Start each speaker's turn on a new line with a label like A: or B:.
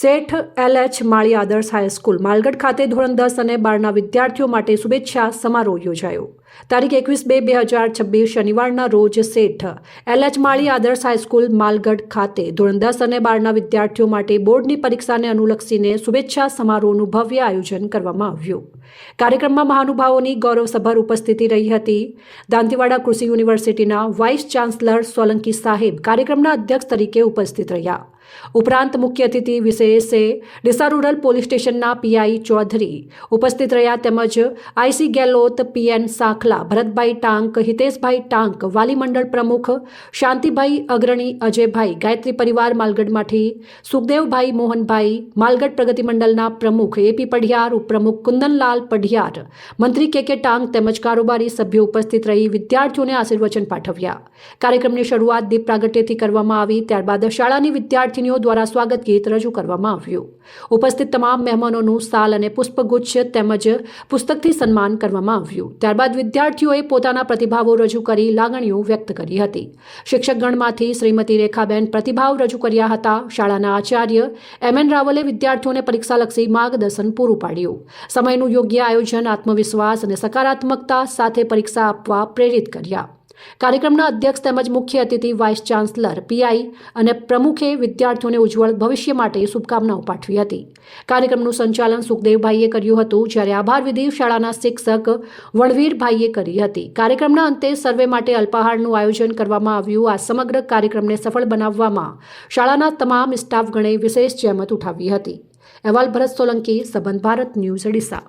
A: શેઠ L H માળી આદર્શ high school Malgadh ખાતે ધોરણ દસ અને બારના વિદ્યાર્થીઓ માટે શુભેચ્છા સમારોહ યોજાયો. તારીખ એકવીસ બે બે હજાર છવ્વીસ શનિવારના રોજ શેઠ એલ એચ માળી આદર્શ હાઈસ્કૂલ માલગઢ ખાતે ધોરણ દસ અને બારના વિદ્યાર્થીઓ માટે બોર્ડની પરીક્ષાને અનુલક્ષીને શુભેચ્છા સમારોહનું ભવ્ય આયોજન કરવામાં આવ્યું. કાર્યક્રમમાં મહાનુભાવોની ગૌરવસભર ઉપસ્થિતિ રહી હતી. દાંતીવાડા કૃષિ યુનિવર્સિટીના વાઇસ ચાન્સલર સોલંકી સાહેબ કાર્યક્રમના અધ્યક્ષ તરીકે ઉપસ્થિત રહ્યા. ઉપરાંત મુખ્ય અતિથિ વિશેષે ડીસા રૂરલ પોલીસ સ્ટેશનના પીઆઈ ચૌધરી ઉપસ્થિત રહ્યા તેમજ આઈસી ગેલોત પીએન સાખલા, ભરતભાઈ ટાંક, હિતેશભાઈ ટાંક, વાલી મંડળ પ્રમુખ શાંતિભાઈ અગ્રણી, અજયભાઈ, ગાયત્રી પરિવાર માલગઢમાંથી સુખદેવભાઈ મોહનભાઈ, માલગઢ પ્રગતિ મંડળના પ્રમુખ એપી પઢિયાર, ઉપપ્રમુખ કુંદનલાલ પઢિયાર, મંત્રી કે કે ટાંક તેમજ કારોબારી સભ્યો ઉપસ્થિત રહી વિદ્યાર્થીઓને આશીર્વચન પાઠવ્યા. કાર્યક્રમની શરૂઆત દીપ પ્રાગટ્યથી કરવામાં આવી, ત્યારબાદ શાળાની વિદ્યાર્થીનીઓ દ્વારા સ્વાગત ગીત રજૂ કરવામાં આવ્યું. ઉપસ્થિત તમામ મહેમાનોનું સાલ અને પુષ્પગુચ્છ તેમજ પુસ્તકથી સન્માન કરવામાં આવ્યું. ત્યારબાદ વિદ્યાર્થીઓએ પોતાના પ્રતિભાવો રજૂ કરી લાગણીઓ વ્યક્ત કરી હતી. શિક્ષકગણમાંથી શ્રીમતી રેખાબેન પ્રતિભાવ રજૂ કર્યા હતા. શાળાના આચાર્ય એમ એન રાવલે વિદ્યાર્થીઓને પરીક્ષાલક્ષી માર્ગદર્શન પૂરું પાડ્યું. સમયનું યોગ્ય આયોજન, આત્મવિશ્વાસ અને સકારાત્મકતા સાથે પરીક્ષા આપવા પ્રેરિત કર્યા. કાર્યક્રમના અધ્યક્ષ તેમજ મુખ્ય અતિથિ, વાઇસ ચાન્સલર, પીઆઈ અને પ્રમુખે વિદ્યાર્થીઓને ઉજ્જવળ ભવિષ્ય માટે શુભકામનાઓ પાઠવી હતી. કાર્યક્રમનું સંચાલન સુખદેવભાઈએ કર્યું હતું, જ્યારે આભાર વિધિ શાળાના શિક્ષક વણવીરભાઈએ કરી હતી. કાર્યક્રમના અંતે સર્વે માટે અલ્પાહારનું આયોજન કરવામાં આવ્યું. આ સમગ્ર કાર્યક્રમને સફળ બનાવવામાં શાળાના તમામ સ્ટાફગણે વિશેષ જહેમત ઉઠાવી હતી. અહેવાલ ભરત સોલંકી, સંબંધ ભારત ન્યૂઝ ડીસા